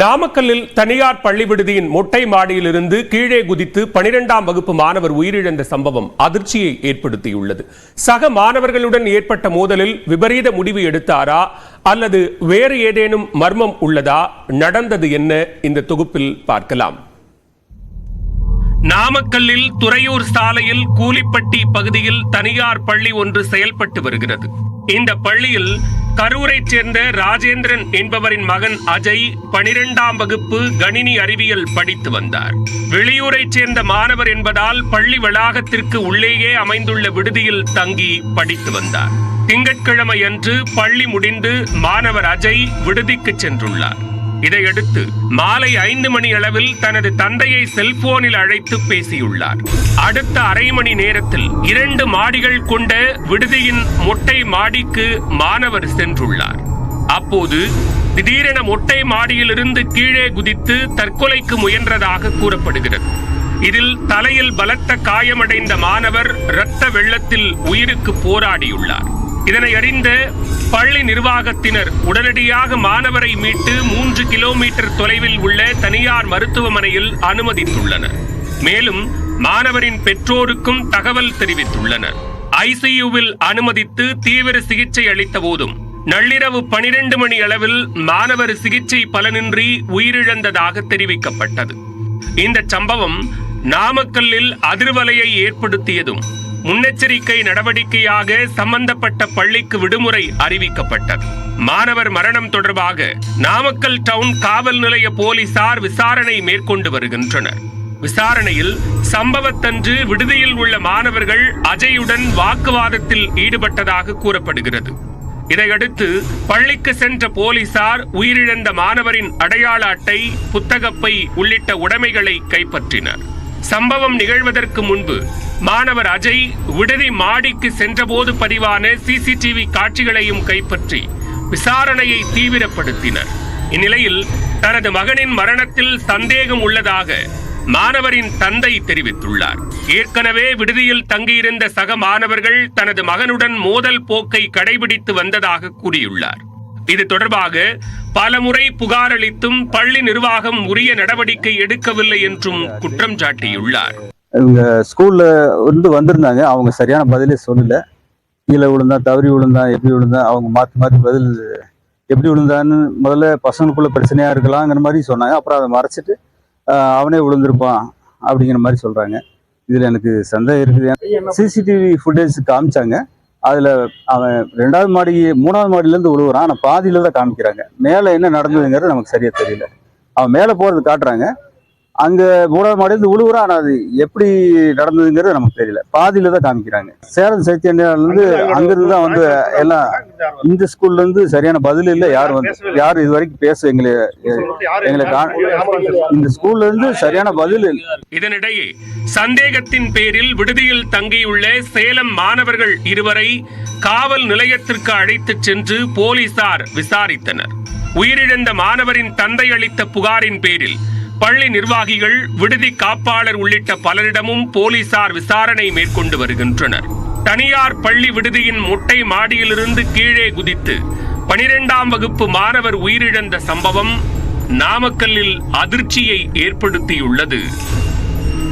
நாமக்கல்லில் தனியார் பள்ளி விடுதியின் மொட்டை மாடியிலிருந்து கீழே குதித்து பனிரெண்டாம் வகுப்பு மாணவர் உயிரிழந்த சம்பவம் அதிர்ச்சியை ஏற்படுத்தியுள்ளது. சக மாணவர்களுடன் ஏற்பட்ட மோதலில் விபரீத முடிவு எடுத்தாரா? அல்லது வேறு ஏதேனும் மர்மம் உள்ளதா? நடந்தது என்ன? இந்த தொகுப்பில் பார்க்கலாம். நாமக்கல்லில் துறையூர் சாலையில் கூலிப்பட்டி பகுதியில் தனியார் பள்ளி ஒன்று செயல்பட்டு வருகிறது. இந்த பள்ளியில் கரூரைச் சேர்ந்த ராஜேந்திரன் என்பவரின் மகன் அஜய் பனிரெண்டாம் வகுப்பு கணினி அறிவியல் படித்து வந்தார். வெளியூரைச் சேர்ந்த மாணவர் என்பதால் பள்ளி வளாகத்திற்கு உள்ளேயே அமைந்துள்ள விடுதியில் தங்கி படித்து வந்தார். திங்கட்கிழமை அன்று பள்ளி முடிந்து மாணவர் அஜய் விடுதிக்கு சென்றுள்ளார். இதையடுத்து மாலை ஐந்து மணி அளவில் தனது தந்தையை செல்போனில் அழைத்து பேசியுள்ளார். அடுத்த அரை மணி நேரத்தில் இரண்டு மாடிகள் கொண்ட விடுதியின் மொட்டை மாடிக்கு மாணவர் சென்றுள்ளார். அப்போது திடீரென மொட்டை மாடியிலிருந்து கீழே குதித்து தற்கொலைக்கு முயன்றதாக கூறப்படுகிறது. இதில் தலையில் பலத்த காயமடைந்த மாணவர் இரத்த வெள்ளத்தில் உயிருக்கு போராடியுள்ளார். இதனை அறிந்த பள்ளி நிர்வாகத்தினர் உடனடியாக மாணவரை மீட்டு மூன்று கிலோமீட்டர் தொலைவில் உள்ள தனியார் மருத்துவமனையில் அனுமதித்துள்ளனர். மேலும் மாணவரின் பெற்றோருக்கும் தகவல் தெரிவித்துள்ளனர். ஐசியூவில் அனுமதித்து தீவிர சிகிச்சை அளித்த போதும் நள்ளிரவு பனிரெண்டு மணி அளவில் மாணவர் சிகிச்சை பலனின்றி உயிரிழந்ததாக தெரிவிக்கப்பட்டது. இந்த சம்பவம் நாமக்கல்லில் அதிர்வலையை ஏற்படுத்தியதும் முன்னெச்சரிக்கை நடவடிக்கையாக சம்பந்தப்பட்ட பள்ளிக்கு விடுமுறை அறிவிக்கப்பட்டது. மாணவர் மரணம் தொடர்பாக நாமக்கல் டவுன் காவல் நிலைய போலீசார் விசாரணை மேற்கொண்டு வருகின்றனர். விசாரணையில் சம்பவத்தன்று விடுதியில் உள்ள மாணவர்கள் அஜயுடன் வாக்குவாதத்தில் ஈடுபட்டதாக கூறப்படுகிறது. இதையடுத்து பள்ளிக்கு சென்ற போலீசார் உயிரிழந்த மாணவரின் அடையாள அட்டை புத்தகப்பை உள்ளிட்ட உடைமைகளை கைப்பற்றினர். சம்பவம் நிகழ்வதற்கு முன்பு மாணவர் அஜய் விடுதி மாடிக்கு சென்றபோது பதிவான சிசிடிவி காட்சிகளையும் கைப்பற்றி விசாரணையை தீவிரப்படுத்தினர். இந்நிலையில் தனது மகனின் மரணத்தில் சந்தேகம் உள்ளதாக மாணவரின் தந்தை தெரிவித்துள்ளார். ஏற்கனவே விடுதியில் தங்கியிருந்த சக மாணவர்கள் தனது மகனுடன் மோதல் போக்கை கடைபிடித்து வந்ததாக கூறியுள்ளார். இது தொடர்பாக பலமுறை புகார் அளித்தும் பள்ளி நிர்வாகம் உரிய நடவடிக்கை எடுக்கவில்லை என்றும் குற்றம் சாட்டியுள்ளார். இவங்க ஸ்கூல்ல இருந்து வந்திருந்தாங்க. அவங்க சரியான பதிலே சொல்லல. கீழே விழுந்தா தவறி விழுந்தா எப்படி விழுந்தா அவங்க மாற்றி மாற்றி பதில் எப்படி விழுந்தான்னு முதல்ல பசங்களுக்குள்ள பிரச்சனையா இருக்கலாங்கிற மாதிரி சொன்னாங்க. அப்புறம் அதை மறைச்சிட்டு அவனே விழுந்திருப்பான் அப்படிங்கிற மாதிரி சொல்றாங்க. இதுல எனக்கு சந்தேகம் இருக்குது. சிசிடிவி ஃபுட்டேஜ் காமிச்சாங்க. அதில் அவன் ரெண்டாவது மாடி மூணாவது மாடியில இருந்து விழுவுறான் ஆனால் பாதியில தான் காமிக்கிறாங்க. மேலே என்ன நடந்ததுங்கிறது நமக்கு சரியாக தெரியல. அவன் மேலே போகிறது காட்டுறாங்க. அங்க மூணாவது மாடியிலிருந்து விழுவுறான் ஆனா அது எப்படி நடந்ததுங்கிறது நமக்கு தெரியல. பாதியில தான் காமிக்கிறாங்க. சேலம் சைத்தன்யால இருந்து அங்கிருந்து தான் வந்து எல்லாம் இந்த ஸ்கூல்ல இருந்து சரியான பதில் இல்ல. யாரும் வந்து யாரும் இது வரைக்கும் பேச எங்களை எங்களை இந்த ஸ்கூல்ல இருந்து சரியான பதில் இல்ல. இதனிடையே சந்தேகத்தின் பேரில் விடுதியில் தங்கியுள்ள சேலம் மாணவர்கள் இருவரை காவல் நிலையத்திற்கு அழைத்துச் சென்று போலீசார் விசாரித்தனர். உயிரிழந்த மாணவரின் தந்தை அளித்த புகாரின் பேரில் பள்ளி நிர்வாகிகள் விடுதி காப்பாளர் உள்ளிட்ட பலரிடமும் போலீசார் விசாரணை மேற்கொண்டு வருகின்றனர். தனியார் பள்ளி விடுதியின் முட்டை மாடியிலிருந்து கீழே குதித்து பனிரெண்டாம் வகுப்பு மாணவர் உயிரிழந்த சம்பவம் நாமக்கல்லில் அதிர்ச்சியை ஏற்படுத்தியுள்ளது.